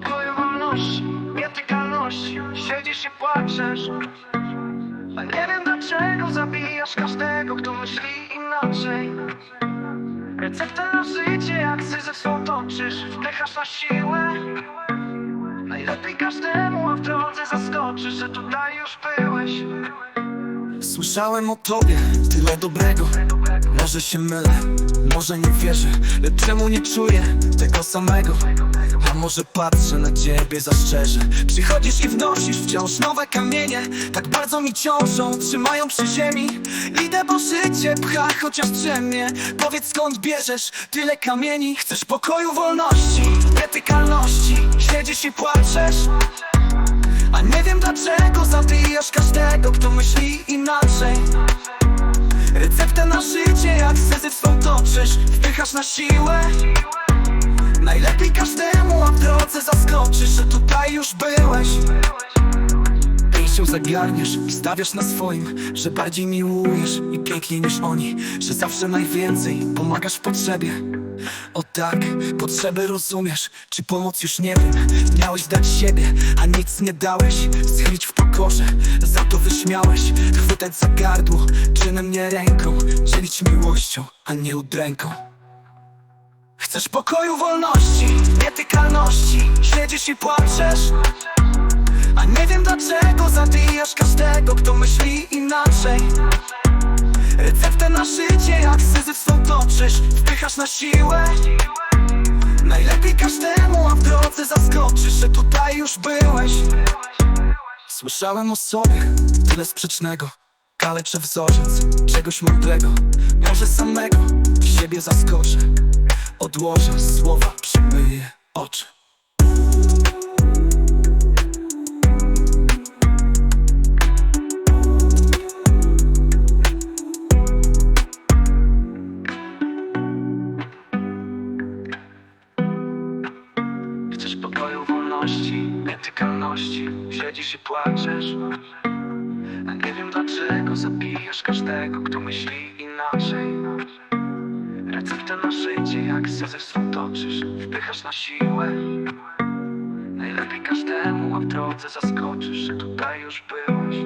pokoju wolności, nietykalności Siedzisz i płaczesz. A nie wiem dlaczego zabijasz każdego, kto myśli inaczej. Receptę na życie jak syzyfą toczysz. Wpychasz na siłę. Najlepiej każdemu, a w drodze zaskoczysz, że tutaj już byłeś Słyszałem o tobie tyle dobrego. Może się mylę, może nie wierzę Lecz czemu nie czuję tego samego? A może patrzę na ciebie za szczerze Przychodzisz i wnosisz wciąż nowe kamienie. Tak bardzo mi ciążą, trzymają przy ziemi. Idę, bo życie pcha, chociaż drzemie. Powiedz skąd bierzesz tyle kamieni? Chcesz pokoju, wolności, nietykalności Siedzisz i płaczesz kto myśli inaczej. Receptę na życie jak syzyfą toczysz. Wpychasz na siłę. Najlepiej każdemu, a w drodze zaskoczysz, że tutaj już byłeś. Pięścią zagarniesz i stawiasz na swoim Że bardziej miłujesz i piękniej niż oni Że zawsze najwięcej pomagasz w potrzebie. O tak, potrzeby rozumiesz Czy pomoc już nie wiem. Miałeś dać siebie, a nic nie dałeś Schylić w pokorze, wyśmiałeś Chwytać za gardło, czynem nie ręką Dzielić miłością, a nie udręką. Chcesz pokoju, wolności, nietykalności Siedzisz i płaczesz? A nie wiem dlaczego zabijasz każdego, kto myśli inaczej. Receptę na życie jak syzyfą toczysz Wpychasz na siłę. Najlepiej każdemu, a w drodze zaskoczysz, że tutaj już byłeś Słyszałem o sobie tyle sprzecznego. Kaleczę wzorzec czegoś mądrego. Może samego siebie zaskoczę. Odłożę słowa, przymyję oczy wolności, nietykalności Siedzisz i płaczesz. Nie wiem dlaczego zabijasz każdego, kto myśli inaczej. Receptę na życie jak syzyfą toczysz Wpychasz na siłę. Najlepiej każdemu, a w drodze zaskoczysz, tutaj już byłeś